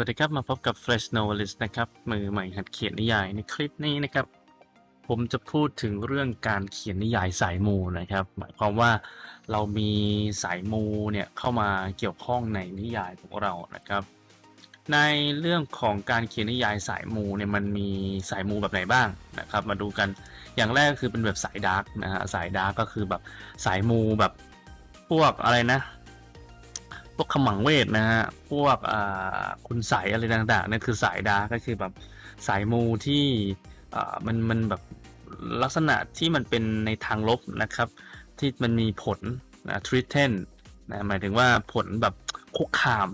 วัสดีครับมาพบกับ Fresh Novelist นะครับมือใหม่หัดเขียนนิยายในคลิปนี้นะครับ ผมจะพูดถึงเรื่องการเขียนนิยายสายมูนะครับ หมายความว่าเรามีสายมูเนี่ยเข้ามาเกี่ยวข้องในนิยายของเรานะครับ ในเรื่องของการเขียนนิยายสายมูเนี่ยมันมีสายมูแบบไหนบ้างนะครับ มาดูกันอย่างแรกคือเป็นแบบสายดาร์กนะฮะสายดาร์กก็คือแบบสายมูแบบพวกอะไรนะ พวกขมังเวทนะฮะ พวกอ่าคุณใสยอะไรต่างๆนั่นคือสายดาก็คือแบบสายมูที่อ่ามันมันแบบลักษณะที่มันเป็นในทางลบนะครับ ที่มันมีผลนะทริเทนนะหมายถึงว่าผลแบบคุกคาม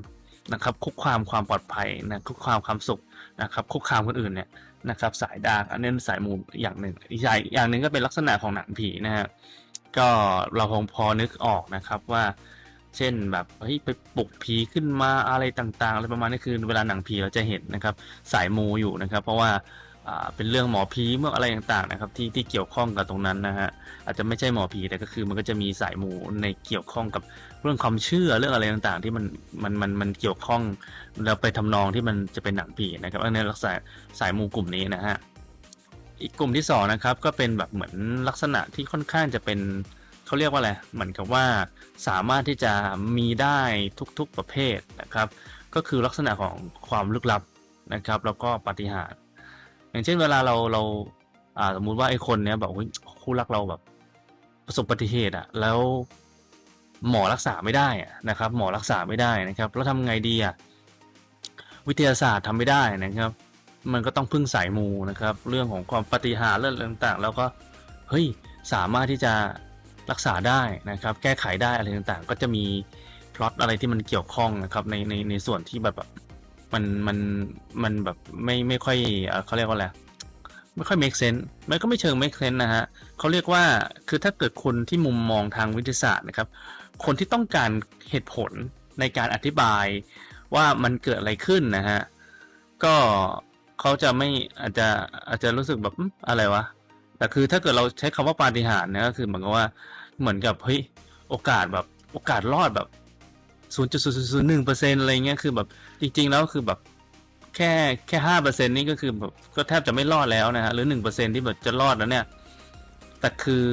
นะครับคุกคามความปลอดภัยนะคุกคามความสุขนะครับคุกคามคนอื่นเนี่ยนะครับสายดาร์กอันนี้สายมูอย่างหนึ่งอีกอย่างอย่างหนึ่งก็เป็นลักษณะของหนังผีนะฮะก็เราคงพอนึกออกนะครับว่า เช่นแบบเฮ้ยไปปลุกผีขึ้นมาอะไรต่างๆอะไรประมาณนี้คือเวลาหนังผีเราจะเห็นนะครับสายมูอยู่นะครับ เพราะว่าเป็นเรื่องหมอผีเมื่ออะไรต่างๆนะครับที่ที่เกี่ยวข้องกับตรงนั้นนะฮะอาจจะไม่ใช่หมอผีแต่ก็คือมันก็จะมีสายมูในเกี่ยวข้องกับเรื่องความเชื่อเรื่องอะไรต่างๆ ที่มันมันมันมันเกี่ยวข้องแล้วไปทำนองที่มันจะเป็นหนังผีนะครับอันนี้ลักษณะสายมูกลุ่มนี้นะฮะอีกกลุ่มที่สองนะครับก็เป็นแบบเหมือนลักษณะที่ค่อนข้างจะเป็น เขาเรียกว่าอะไรเหมือนกับว่าสามารถที่จะมีได้ทุกๆประเภทนะครับ ก็คือลักษณะของความลึกลับนะครับ แล้วก็ปาฏิหาริย์อย่างเช่นเวลาเราเราอ่าสมมุติว่าไอ้คนเนี้ยแบบคู่รักเราแบบประสบอุบัติเหตุอะแล้วหมอรักษาไม่ได้อะนะครับ หมอรักษาไม่ได้นะครับ แล้วทำไงดีอะวิทยาศาสตร์ทำไม่ได้นะครับ มันก็ต้องพึ่งสายมูนะครับ เรื่องของความปาฏิหาริย์เรื่องต่างๆ แล้วก็เฮ้ยสามารถที่จะ รักษาได้นะครับ แก้ไขได้อะไรต่างๆ ก็จะมีพล็อตอะไรที่มันเกี่ยวข้องนะครับในในในส่วนที่แบบแบบมันมันมันแบบไม่ไม่ค่อยเขาเรียกว่าอะไรไม่ค่อย make sense มันก็ไม่เชิง make sense นะฮะเขาเรียกว่าคือถ้าเกิดคนที่มุมมองทางวิทยาศาสตร์นะครับ คนที่ต้องการเหตุผลในการอธิบายว่ามันเกิดอะไรขึ้นนะฮะก็เขาจะไม่อาจจะอาจจะรู้สึกแบบอะไรวะแต่คือถ้าเกิดเราใช้คำว่าปาฏิหาริย์นี่ยก็คือเหมือนกับว่า เหมือนกับเฮ้ยโอกาสแบบโอกาสรอดแบบศูนย์จุดศูนย์ศูนย์หนึ่งเปอร์เซ็นอะไรเงี้ยคือแบบจริง ๆ แล้วคือแบบแค่แค่ห้าเปอร์เซ็นนี่ก็คือแบบก็แทบจะไม่รอดแล้วนะฮะหรือหนึ่งเปอร์เซ็นที่แบบจะรอดแล้วเนี่ย แต่คือ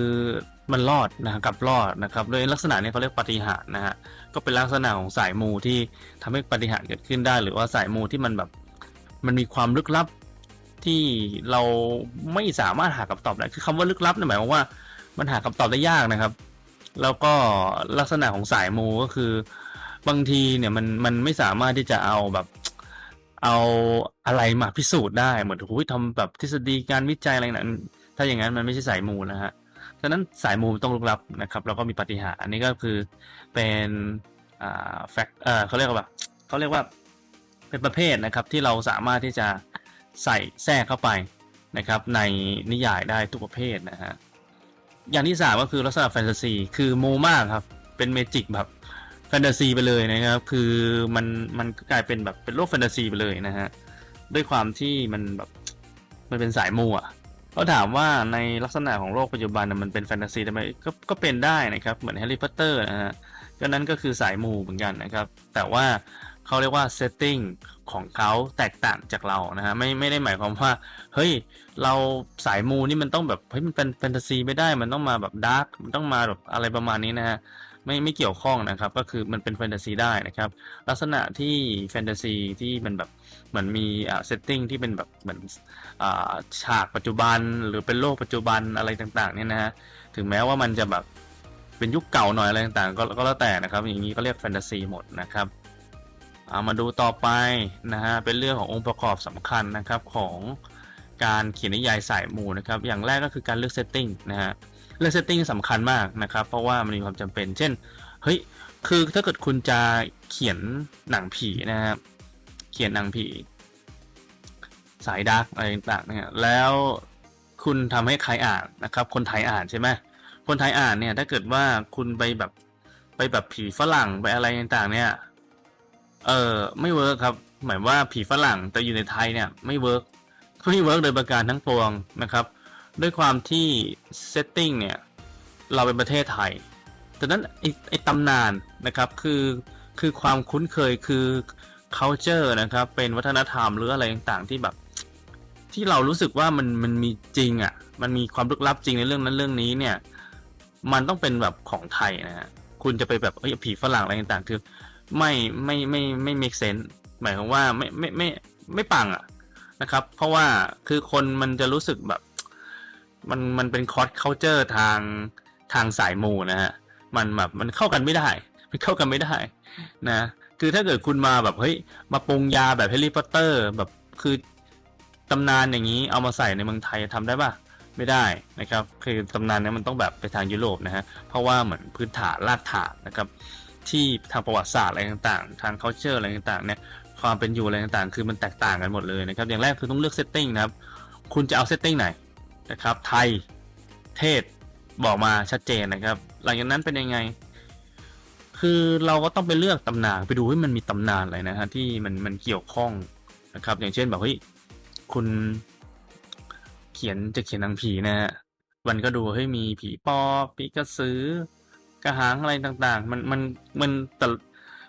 มันรอดนะกับรอดนะครับโดยลักษณะนี้เขาเรียกปาฏิหารนะฮะก็เป็นลักษณะของสายมูที่ทำให้ปาฏิหารเกิดขึ้นได้ หรือว่าสายมูที่มันแบบมันมีความลึกลับที่เราไม่สามารถหาคำตอบได้คือคำว่าลึกลับนี่ยหมายความว่า มันหาคำตอบได้ยากนะครับ แล้วก็ลักษณะของสายมูก็คือบางทีเนี่ยมันมันไม่สามารถที่จะเอาแบบเอาอะไรมาพิสูจน์ได้เหมือนโอ้ยทำแบบทฤษฎีการวิจัยอะไรนั้นถ้าอย่างนั้นมันไม่ใช่สายมูนะฮะฉะนั้นสายมูต้องลึกลับนะครับแล้วก็มีปฏิหาร์อันนี้ก็คือเป็นอ่าแฟกเออเขาเรียกว่าแบบเขาเรียกว่าเป็นประเภทนะครับที่เราสามารถที่จะใส่แทรกเข้าไปนะครับในนิยายได้ทุกประเภทนะฮะ อย่างที่สามก็คือลักษณะแฟนตาซี คือโมมากครับ เป็นเมจิกแบบแฟนตาซีไปเลยนะครับ คือมันมันกลายเป็นแบบเป็นโลกแฟนตาซีไปเลยนะฮะ ด้วยความที่มันแบบมันเป็นสายมูอะเขาถามว่าในลักษณะของโลกปัจจุบันน่ะมันเป็นแฟนตาซีทำไมก็ก็เป็นได้นะครับ เหมือนแฮร์รี่พอตเตอร์นะฮะก็นั้นก็คือสายมูเหมือนกันนะครับ แต่ว่า เขาเรียกว่าเซตติ้งของเขาแตกต่างจากเรานะฮะไม่ไม่ได้หมายความว่าเฮ้ยเราสายมูนี่มันต้องแบบเฮ้ยมันเป็นแฟนตาซีไม่ได้มันต้องมาแบบดาร์กมันต้องมาแบบอะไรประมาณนี้นะฮะไม่ไม่เกี่ยวข้องนะครับ ก็คือมันเป็นแฟนตาซีได้นะครับ ลักษณะที่แฟนตาซีที่มันแบบเหมือนมีอ่าเซตติ้งที่เป็นแบบเหมือนอ่าฉากปัจจุบันหรือเป็นโลกปัจจุบันอะไรต่างๆเนี่ยนะฮะถึงแม้ว่ามันจะแบบเป็นยุคเก่าหน่อยอะไรต่างๆ ก็ก็แล้วแต่นะครับ อย่างนี้ก็เรียกแฟนตาซีหมดนะครับามาดูต่อไปนะฮะเป็นเรื่องขององค์ประกอบสำคัญนะครับของการเขียนนิยายสายมูนะครับอย่างแรกก็คือการเลือกเซตติ้งนะฮะเลือกเซตติ้งสำคัญมากนะครับเพราะว่ามันมีความจำเป็น เช่นเฮ้ยคือถ้าเกิดคุณจะเขียนหนังผีนะครับเขียนหนังผี สายดาร์กอะไรต่างๆเนี่ยแล้วคุณทำให้ใครอ่านนะครับ คนไทยอ่านใช่ไหมคนไทยอ่านเนี่ยถ้าเกิดว่าคุณไปแบบไปแบบผีฝรั่งไปอะไรต่างๆเนี่ย เออไม่เวิร์กครับ หมายว่าผีฝรั่งแต่อยู่ในไทยเนี่ยไม่เวิร์กไม่เวิร์กโดยประการทั้งปวงนะครับ ด้วยความที่เซตติ้งเนี่ยเราเป็นประเทศไทยแต่นั้นไอ้ไอตำนานนะครับคือคือความคุ้นเคยคือ culture นะครับ เป็นวัฒนธรรมหรืออะไรต่างๆที่แบบ ที่เรารู้สึกว่ามันมันมีจริงอะ่ะ มันมีความลึกลับจริงในเรื่องนั้นเรื่องนี้เนี่ย มันต้องเป็นแบบของไทยนะฮะคุณจะไปแบบเฮ้ยผีฝรั่งอะไรต่างๆ คือ ไม่ไม่ไม่ไม่ make sense หมายความว่าไม่ไม่ไม่ไม่ปังอะนะครับ เพราะว่าคือคนมันจะรู้สึกแบบ มันมันเป็นคอร์สเคาเจอร์ทางทางสายมูนะฮะมันแบบมันเข้ากันไม่ได้ มันเข้ากันไม่ได้นะคือถ้าเกิดคุณมาแบบเฮ้ยมาปรุงยาแบบแฮร์รี่พอตเตอร์แบบคือตำนานอย่างนี้เอามาใส่ในเมืองไทยทำได้ปะไม่ได้นะครับ คือตำนานนี้มันต้องแบบไปทางยุโรปนะฮะเพราะว่าเหมือนพื้นฐานรากฐานนะครับ ที่ทางประวัติศาสตร์อะไรต่างๆ ทาง culture อะไรต่างๆเนี่ยความเป็นอยู่อะไรต่างๆ คือมันแตกต่างกันหมดเลยนะครับ อย่างแรกคือต้องเลือกเซตติ้งนะครับ คุณจะเอาเซตติ้งไหนนะครับ ไทย เทศ บอกมาชัดเจนนะครับ หลังจากนั้นเป็นยังไง คือเราก็ต้องไปเลือกตำนาน ไปดูว่ามันมีตำนานอะไรนะฮะที่มันมันเกี่ยวข้องนะครับ อย่างเช่นแบบเฮ้ย คุณเขียนจะเขียนหนังผีนะฮะมันก็ดูเฮ้ยมีผีปอบผีกระสือ กระหังอะไรต่างๆ มันมันมันแต่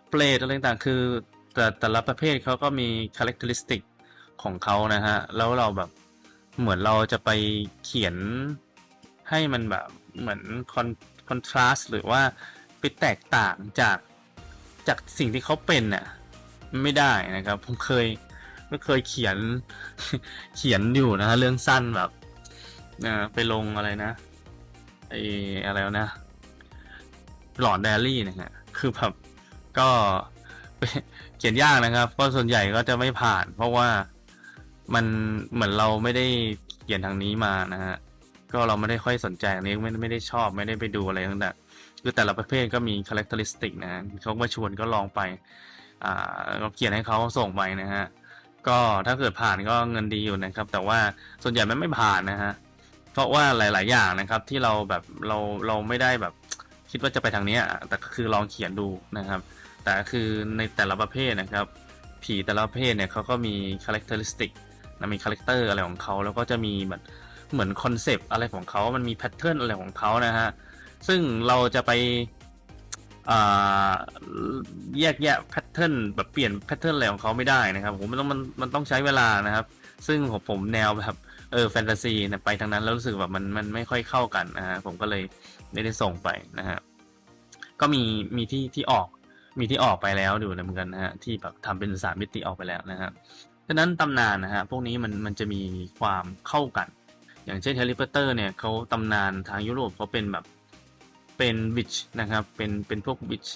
เปรตอะไรต่างๆ คือ แต่แต่ละประเภทเขาก็มีคุณลักษณะของเขานะฮะ แล้วเราแบบเหมือนเราจะไปเขียนให้มันแบบเหมือนคอนคอนทราสต์หรือว่าไปแตกต่างจากจากสิ่งที่เขาเป็นน่ะไม่ได้นะครับ ผมเคยก็เคยเขียนเขียนอยู่นะฮะเรื่องสั้นแบบไปลงอะไรนะไออะไรวนะ หลอนไดรี่นะฮะคือแบบก็เขียนยากนะครับ เพราะส่วนใหญ่ก็จะไม่ผ่าน เพราะว่ามันเหมือนเราไม่ได้เขียนทางนี้มานะฮะก็เราไม่ได้ค่อยสนใจอันนี้ไม่ไม่ได้ชอบไม่ได้ไปดูอะไรต่างๆคือแต่ละประเภทก็มีคุณลักษณะนะฮะเขามาชวนก็ลองไปอ่าเราเขียนให้เขาส่งไปนะฮะก็ถ้าเกิดผ่านก็เงินดีอยู่นะครับ แต่ว่าส่วนใหญ่มันไม่ผ่านนะฮะเพราะว่าหลาย ๆ อย่างนะครับ ที่เราแบบเราเราไม่ได้แบบ คิดว่าจะไปทางนี้แต่คือลองเขียนดูนะครับ แต่คือในแต่ละประเภทนะครับ ผีแต่ละประเภทเนี่ยเขาก็มีคุณลักษณะนะมีคาแรคเตอร์อะไรของเขาแล้วก็จะมีแบบเหมือนคอนเซปต์อะไรของเขา มันมีแพทเทิร์นอะไรของเขานะฮะ ซึ่งเราจะไปแยกแยะแพทเทิร์นแบบเปลี่ยนแพทเทิร์นอะไรของเขาไม่ได้นะครับผมมันต้องมันมันต้องใช้เวลานะครับ ซึ่งผมผมแนวแบบเออแฟนตาซีนี่ยไปทางนั้นแล้วรู้สึกแบบมันมันไม่ค่อยเข้ากันนะฮะผมก็เลย ไม่ได้ส่งไปนะฮะก็มีมีที่ที่ออกมีที่ออกไปแล้วดูเหมือนกันนะฮะที่แบบทำเป็นสามมิติออกไปแล้วนะฮะฉะนั้นตำนานนะฮะพวกนี้มันมันจะมีความเข้ากัน อย่างเช่นแฮร์รี่พอตเตอร์เนี่ยเขาตำนานทางยุโรปเขาเป็นแบบเป็นวิชนะครับเป็นเป็นพวกวิช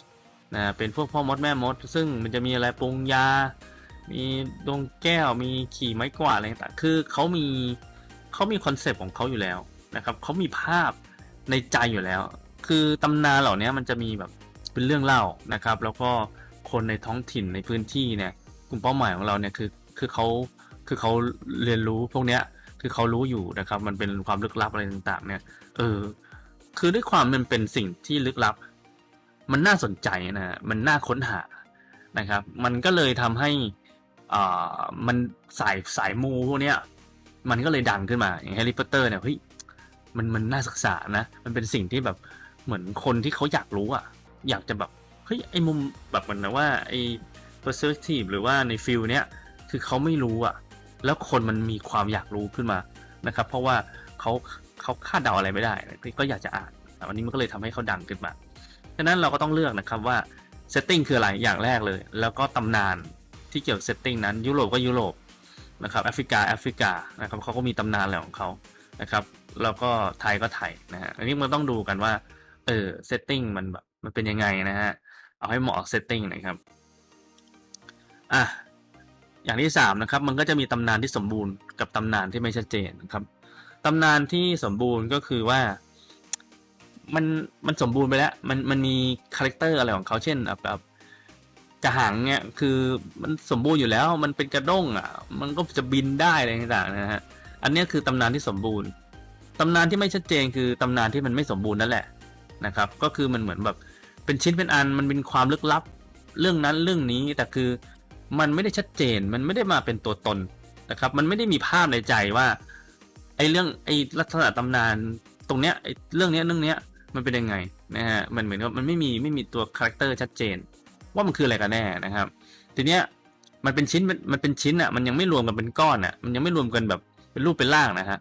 นะเป็นพวกพ่อมดแม่มด ซึ่งมันจะมีอะไรปรุงยา มีดวงแก้วมีขี่ไม้กวาดอะไรต่างๆคือเขามีเขามีคอนเซปต์ของเขาอยู่แล้วนะครับเขามีภาพ ในใจอยู่แล้ว คือตำนานเหล่านี้มันจะมีแบบเป็นเรื่องเล่านะครับ แล้วก็คนในท้องถิ่นในพื้นที่เนี่ยกลุ่มเป้าหมายของเราเนี่ยคือคือเขาคือเขาเรียนรู้พวกเนี้ยคือเขารู้อยู่นะครับ มันเป็นความลึกลับอะไรต่างๆ เนี่ย เออ คือด้วยความมันเป็นสิ่งที่ลึกลับ มันน่าสนใจนะมันน่าค้นหานะครับ มันก็เลยทำให้อ่ามันสายสายมูพวกเนี้ยมันก็เลยดังขึ้นมาอย่างแฮร์รี่พอตเตอร์เนี่ยเฮ้ย มันมันน่าศึกษานะ มันเป็นสิ่งที่แบบเหมือนคนที่เขาอยากรู้อะอยากจะแบบเฮ้ยไอ้มุมแบบเหมือนนะว่าไอ้ perspective หรือว่าในฟิลเนี้ยคือเขาไม่รู้อะแล้วคนมันมีความอยากรู้ขึ้นมานะครับ เพราะว่าเขาเขาคาดเดาอะไรไม่ได้ก็อยากจะอ่านวันนี้มันก็เลยทำให้เขาดังขึ้นมาดังนั้นเราก็ต้องเลือกนะครับว่าเซตติ้งคืออะไรอย่างแรกเลย แล้วก็ตำนานที่เกี่ยวกับเซตติ้งนั้น ยุโรปก็ยุโรปนะครับแอฟริกาแอฟริกานะครับเขาก็มีตำนานอะไรของเขานะครับ แล้วก็ไทยก็ไทยนะฮะอันนี้มันต้องดูกันว่า เออเซตติ้งมันแบบมันเป็นยังไงนะฮะ เอาให้เหมาะเซตติ้งนะครับอะอย่างที่สามนะครับ มันก็จะมีตำนานที่สมบูรณ์กับตำนานที่ไม่ชัดเจนนะครับตำนานที่สมบูรณ์ก็คือว่ามันมันสมบูรณ์ไปแล้ว มันมันมีคาแรคเตอร์อะไรของเขาเช่นแบบแบบกระหังเนี่ยคือมันสมบูรณ์อยู่แล้ว มันเป็นกระด้งอะ มันก็จะบินได้อะไรต่างๆนะฮะ อันนี้คือตำนานที่สมบูรณ์ ตำนานที่ไม่ชัดเจนคือตำนานที่มันไม่สมบูรณ์นั่นแหละนะครับ ก็คือมันเหมือนแบบเป็นชิ้นเป็นอันมันเป็นความลึกลับ เรื่องนั้นเรื่องนี้แต่คือมันไม่ได้ชัดเจนมันไม่ได้มาเป็นตัวตนนะครับ มันไม่ได้มีภาพในใจว่าไอ้เรื่องไอ้ลักษณะตำนานตรงเนี้ยไอ้เรื่องเนี้ยเรื่องเนี้ยมันเป็นยังไงนะฮะมันเหมือนกับมันไม่มีไม่มีตัวคาแรคเตอร์ชัดเจน ว่ามันคืออะไรกันแน่นะครับ ทีเนี้ยมันเป็นชิ้นมันมันเป็นชิ้นอะมันยังไม่รวมกันเป็นก้อนอะมันยังไม่รวมกันแบบเป็นรูปเป็นร่างนะฮะ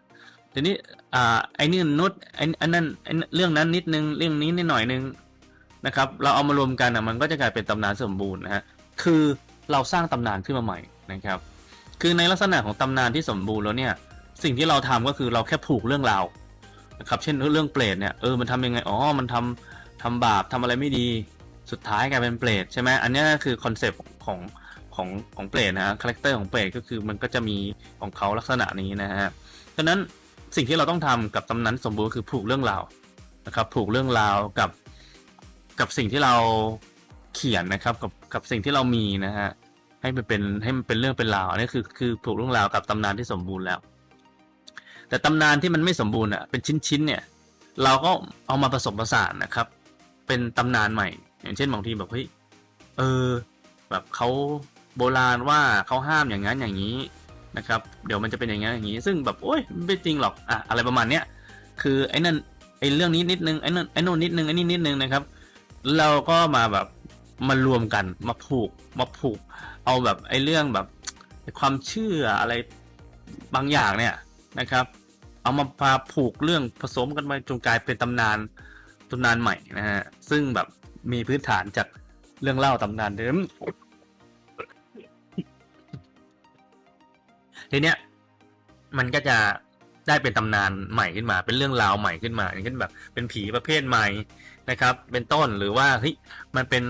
ทีนี้ อ่า ไอ้นี่นุชไอ้อันนั้นไอ้เรื่องนั้นนิดนึง เรื่องนี้นิดหน่อยนึงนะครับ เราเอามารวมกันอะมันก็จะกลายเป็นตำนานสมบูรณ์นะฮะ คือเราสร้างตำนานขึ้นมาใหม่นะครับ คือในลักษณะของตำนานที่สมบูรณ์แล้วเนี่ย สิ่งที่เราทำก็คือเราแค่ผูกเรื่องราวนะครับ เช่นเรื่องเปรตเนี่ย เออ มันทำยังไง อ๋อ มันทำทำบาปทำอะไรไม่ดี สุดท้ายกลายเป็นเปรตใช่ไหมอันนี้คือคอนเซปต์ของของของเปรตนะฮะคาแรคเตอร์ของเปรตก็คือมันก็จะมีของเขาลักษณะนี้นะฮะฉะนั้น สิ่งที่เราต้องทำกับตำนานสมบูรณ์คือผูกเรื่องราวนะครับผูกเรื่องราวกับกับสิ่งที่เราเขียนนะครับ กับกับสิ่งที่เรามีนะฮะให้มันเป็นให้มันเป็นเรื่องเป็นราวอันนี้คือคือผูกเรื่องราวกับตำนานที่สมบูรณ์แล้ว แต่ตำนานที่มันไม่สมบูรณ์อะเป็นชิ้นๆเนี่ย เราก็เอามาผสมผสานนะครับ เป็นตำนานใหม่ อย่างเช่นบางทีแบบเฮ้ยเออ แบบเขาโบราณว่าเขาห้ามอย่างนั้นอย่างนี้ นะครับเดี๋ยวมันจะเป็นอย่างนั้อย่างนี้ซึ่งแบบโอ้ยไม่จริงหรอกอะอะไรประมาณเนี้ยคือไอ้นั่นไอ้เรื่องนี้นิดนึงไอ้นั่นไอ้โน่นนิดนึงไอ้นี่นิดนึงนะครับ เราก็มาแบบมารวมกันมาผูกมาผูก เอาแบบไอ้เรื่องแบบความเชื่ออะไรบางอย่างเนี่ยนะครับ เอามาพาผูกเรื่องผสมกันมาจนกลายเป็นตำนานตำนานใหม่นะฮะซึ่งแบบมีพื้นฐานจากเรื่องเล่าตำนานเดิม ทีเนี้ยมันก็จะได้เป็นตำนานใหม่ขึ้นมา เป็นเรื่องราวใหม่ขึ้นมาอย่างเช่นแบบเป็นผีประเภทใหม่นะครับ เป็นต้นหรือว่าเฮ้ยมันเป็น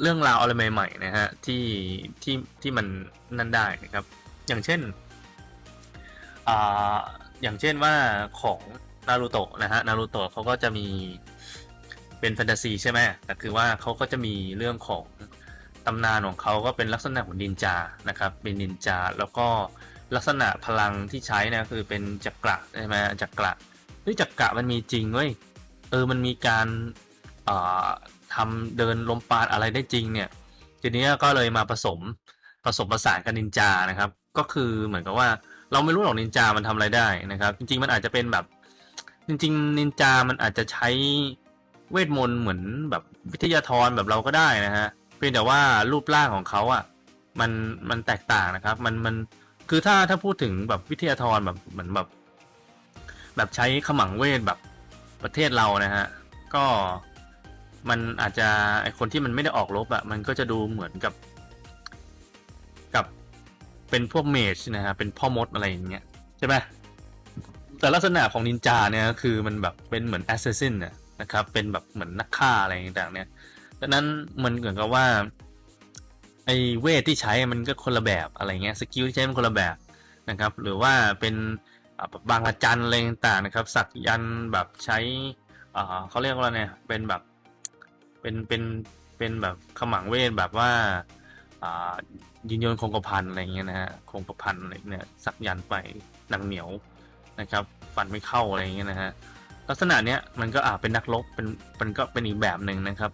เรื่องราวอะไรใหม่ๆนะฮะที่ที่ที่มันนั่นได้นะครับ อย่างเช่นอ่าอย่างเช่นว่าของนารูโตะนะฮะนารูโตะเขาก็จะมีเป็นแฟนตาซีใช่ไหมแต่คือว่าเขาก็จะมีเรื่องของตำนานของเขาก็เป็นลักษณะของนินจานะครับ เป็นนินจาแล้วก็ ลักษณะพลังที่ใช้นะคือเป็นจักระใช่ไหมจักระเฮ้ยจักระมันมีจริงเว้ยเออมันมีการทำเดินลมปราณอะไรได้จริงเนี่ย ทีนี้ก็เลยมาผสมผสมผสานกับนินจานะครับ ก็คือเหมือนกับว่าเราไม่รู้หรอกนินจามันทำอะไรได้นะครับ จริง ๆ มันอาจจะเป็นแบบ จริง ๆ นินจามันอาจจะใช้เวทมนต์เหมือนแบบวิทยาธรแบบเราก็ได้นะฮะเพียงแต่ว่ารูปร่างของเขาอะมันมันแตกต่างนะครับ มันมัน คือถ้าถ้าพูดถึงแบบวิทยาธรแบบเหมือนแบบ แบบใช้ขมังเวทแบบประเทศเรานะฮะ ก็มันอาจจะไอคนที่มันไม่ได้ออกรบอะมันก็จะดูเหมือนกับ กับเป็นพวกเมจนะฮะเป็นพ่อมดอะไรอย่างเงี้ยใช่ไหมแต่ลักษณะของนินจาเนี่ยคือมันแบบเป็นเหมือนแอสซัสซินนะครับ เป็นแบบเหมือนนักฆ่าอะไรต่างๆเนี่ยดังนั้นมันเหมือนกับว่า ไอเวทที่ใช้มันก็คนละแบบอะไรเงี้ยสกิลที่ใช้มันคนละแบบนะครับ หรือว่าเป็นบางระจันอะไรต่างๆนะครับ สักยันต์แบบใช้เขาเรียกว่าอะไรเนี่ยเป็นแบบเป็นเป็นเป็นแบบขมังเวทแบบว่าายินยนต์คงกระพันอะไรเงี้ยนะฮะคงกระพันอะไรเนี่ยสักยันต์ไปหนังเหนียวนะครับ ฟันไม่เข้าอะไรเงี้ยนะฮะลักษณะเนี้ยมันก็อาเป็นนักรบเป็นมันก็เป็นอีกแบบหนึ่งนะครับ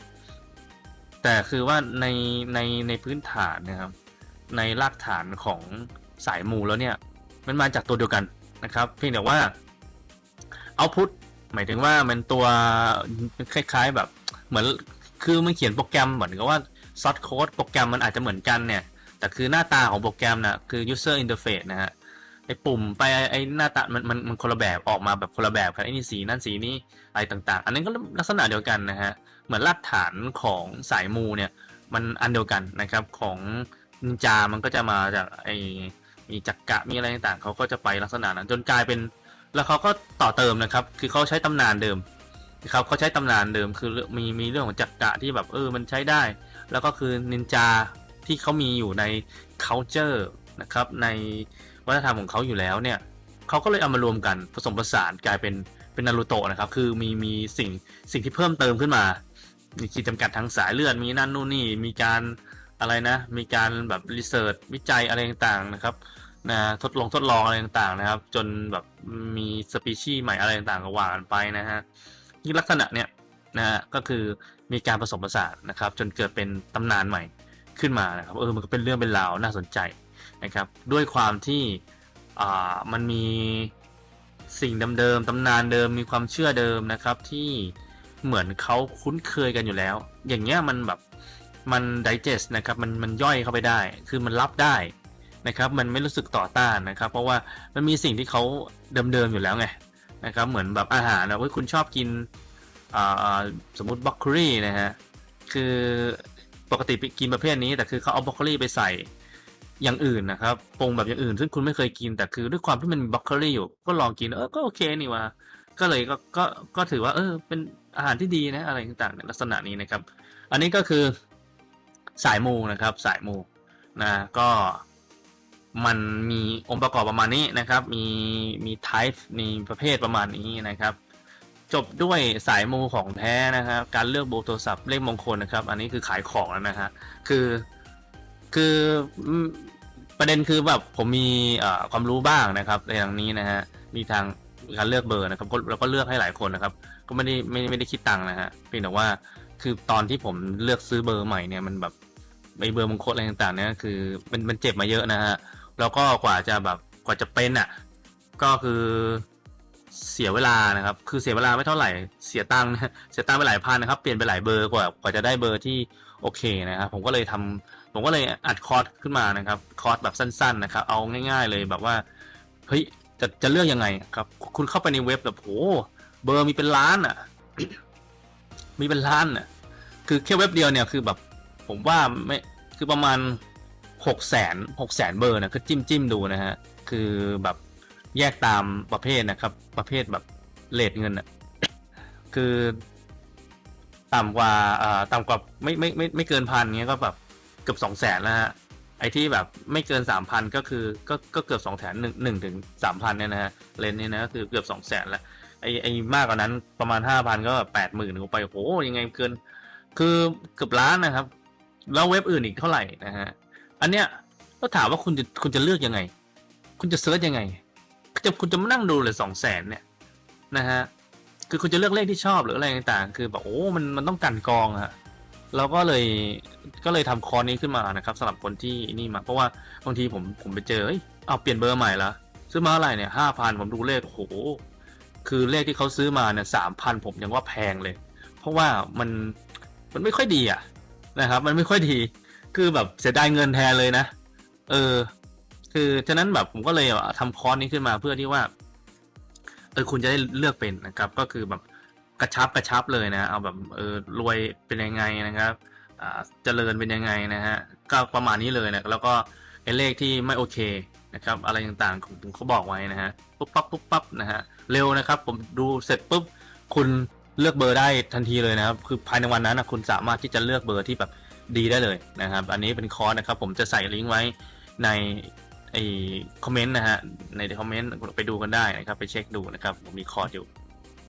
แต่คือว่าในในในพื้นฐานนะครับในรากฐานของสายมูแล้วเนี่ย มันมาจากตัวเดียวกันนะครับ เพียงแต่ว่าเอาพุทหมายถึงว่ามันตัวคล้าย ๆแบบเหมือนคือมันเขียนโปรแกรมเหมือนกับว่าซอสโค้ดโปรแกรมมันอาจจะเหมือนกันเนี่ย แต่คือหน้าตาของโปรแกรมนะคือ user interface นะฮะไอปุ่มไปไอหน้าตามันมันมันคนละแบบออกมาแบบคนละแบบกันไอนี่สีนั่นสีนี้อะไรต่าง ๆ อันนั้นก็ลักษณะเดียวกันนะฮะ เหมือนรากฐานของสายมูเนี่ยมันอันเดียวกันนะครับของนินจา มันก็จะมาจากไอมีจักกะมีอะไรต่างๆเขาก็จะไปลักษณะนั้นจนกลายเป็นแล้วเขาก็ต่อเติมนะครับ คือเขาใช้ตำนานเดิมนะครับเขาใช้ตำนานเดิมคือมีมีเรื่องของจักกะที่แบบเออมันใช้ได้ แล้วก็คือนินจาที่เขามีอยู่ใน culture นะครับในวัฒนธรรมของเขาอยู่แล้วเนี่ยเขาก็เลยเอามารวมกันผสมผสานกลายเป็นเป็นนารูโตะนะครับ คือมีมีสิ่งสิ่งที่เพิ่มเติมขึ้นมา มีขีดจำกัดทางสายเลือดมีนั่นนู่นนี่มีการอะไรนะ มีการแบบรีเสิร์ชวิจัยอะไรต่างๆนะครับนะทดลองทดลองอะไรต่างๆนะครับ จนแบบมีสปีชีส์ใหม่อะไรต่างๆก็ว่ากันไปนะฮะนี่ลักษณะเนี่ยนะฮะก็คือมีการผสมผสานนะครับ จนเกิดเป็นตำนานใหม่ขึ้นมานะครับเออมันก็เป็นเรื่องเป็นราวน่าสนใจนะครับ ด้วยความที่อ่ามันมีสิ่งเดิมๆตำนานเดิมมีความเชื่อเดิมนะครับที่ เหมือนเขาคุ้นเคยกันอยู่แล้ว อย่างเงี้ยมันแบบมันดเจสนะครับมันมันย่อยเข้าไปได้ คือมันรับได้นะครับ มันไม่รู้สึกต่อต้านนะครับ เพราะว่ามันมีสิ่งที่เขาเดิมๆอยู่แล้วไงนะครับ เหมือนแบบอาหารนะว่าคุณชอบกินสมมติบล็อกโคลีนะฮะคือปกติกินประเภทนี้แต่คือเขาเอาบล็อกโคลีไปใส่อย่างอื่นนะครับปรุงแบบอย่างอื่น ซึ่งคุณไม่เคยกินแต่คือด้วยความที่มันมีบล็อกโคลีอยู่ ก็ลองกินเออก็โอเคนี่ว่าก็เลยก็ก็ก็ถือว่า เออเป็น อาหารที่ดีนะอะไรต่างๆลักษณะนี้นะครับ อันนี้ก็คือสายมูนะครับสายมูนะก็มันมีองค์ประกอบประมาณนี้นะครับ มีมี type มีประเภทประมาณนี้นะครับ จบด้วยสายมูของแท้นะครับการเลือกเบโทรศัพท์เลขมงคลนะครับ อันนี้คือขายของแล้วนะฮะคือคือประเด็นคือแบบผมมีความรู้บ้างนะครับในทางนี้นะฮะมีทาง การเลือกเบอร์นะครับก็แล้วก็เลือกให้หลายคนนะครับ ก็ไม่ได้ไม่ไม่ได้คิดตังค์นะฮะเพียงแต่ว่าคือตอนที่ผมเลือกซื้อเบอร์ใหม่เนี่ยมันแบบไอเบอร์มงคลอะไรต่างๆ เนี่ยคือมันมันเจ็บมาเยอะนะฮะแล้วก็กว่าจะแบบกว่าจะเป็นอะ ก็คือเสียเวลานะครับ คือเสียเวลาไม่เท่าไหร่ เสียตังค์เสียตังค์ไปหลายพันนะครับ เปลี่ยนไปหลายเบอร์กว่ากว่าจะได้เบอร์ที่โอเคนะครับ ผมก็เลยทำผมก็เลยอัดคอร์สขึ้นมานะครับ คอร์สแบบสั้น ๆ นะครับ เอาง่าย ๆ เลยแบบว่า เฮ้ย จะจะเลือกยังไงครับ คุณเข้าไปในเว็บแบบโหเบอร์มีเป็นล้านอะ มีเป็นล้านอะ คือแค่เว็บเดียวเนี่ยคือแบบ ผมว่าไม่คือประมาณหกแสนหกแสนเบอร์นะคือจิ้มจิ้มดูนะฮะ คือแบบแยกตามประเภทนะครับ ประเภทแบบเลทเงินอะคือต่ำกว่าอ่าต่ำกว่าไม่ไม่ไม่ไม่เกินพันเงี้ยก็แบบเกือบสองแสนแล้วฮะ ไอ้ที่แบบไม่เกินสามพันก็คือก็ก็เกือบสองแสนหนึ่งหนึ่งถึงสามพันเนี่ยนะฮะเลนส์เนี่ยนะก็คือเกือบสองแสนแล้วไอ้ไอ้มากกว่านั้นประมาณห้าพันก็แปดหมื่นไปโหยังไงเกิน คือเกือบล้านนะครับ แล้วเว็บอื่นอีกเท่าไหร่นะฮะอันเนี้ยก็ถามว่าคุณจะคุณจะเลือกยังไง คุณจะเซิร์ชยังไงจะคุณจะมานั่งดูเลยสองแสนเนี่ยนะฮะคือคุณจะเลือกเลขที่ชอบหรืออะไรต่างๆ คือแบบโอ้มันมันต้องกันกองอะ เราก็เลยก็เลยทำคอร์สนี้ขึ้นมานะครับสำหรับคนที่นี่มา เพราะว่าบางทีผมผมไปเจอเอ้ยเอาเปลี่ยนเบอร์ใหม่ละซื้อมาเท่าไหร่เนี่ยห้าพันผมดูเลขโอ้โหคือเลขที่เขาซื้อมาเนี่ยสามพันผมยังว่าแพงเลย เพราะว่ามันมันไม่ค่อยดีอะนะครับ มันไม่ค่อยดีคือแบบเสียดายเงินแทนเลยนะ เออ คือฉะนั้นแบบผมก็เลยอะทำคอร์สนี้ขึ้นมาเพื่อที่ว่าเออคุณจะได้เลือกเป็นนะครับ ก็คือแบบ กระชับกระชับเลยนะ เอาแบบเออรวยเป็นยังไงนะครับอ่าเจริญเป็นยังไงนะฮะก็ประมาณนี้เลยนะแล้วก็ไอ้เลขที่ไม่โอเคนะครับ อะไรต่างๆของผมเขาบอกไว้นะฮะปุ๊บปั๊บปุ๊บปั๊บนะฮะเร็วนะครับ ผมดูเสร็จปุ๊บคุณเลือกเบอร์ได้ทันทีเลยนะครับ คือภายในวันนั้นนะคุณสามารถที่จะเลือกเบอร์ที่แบบดีได้เลยนะครับ อันนี้เป็นคอร์สนะครับ ผมจะใส่ลิงก์ไว้ในไอ้คอมเมนต์นะฮะในคอมเมนต์ไปดูกันได้นะครับ ไปเช็คดูนะครับ ผมมีคอร์สอยู่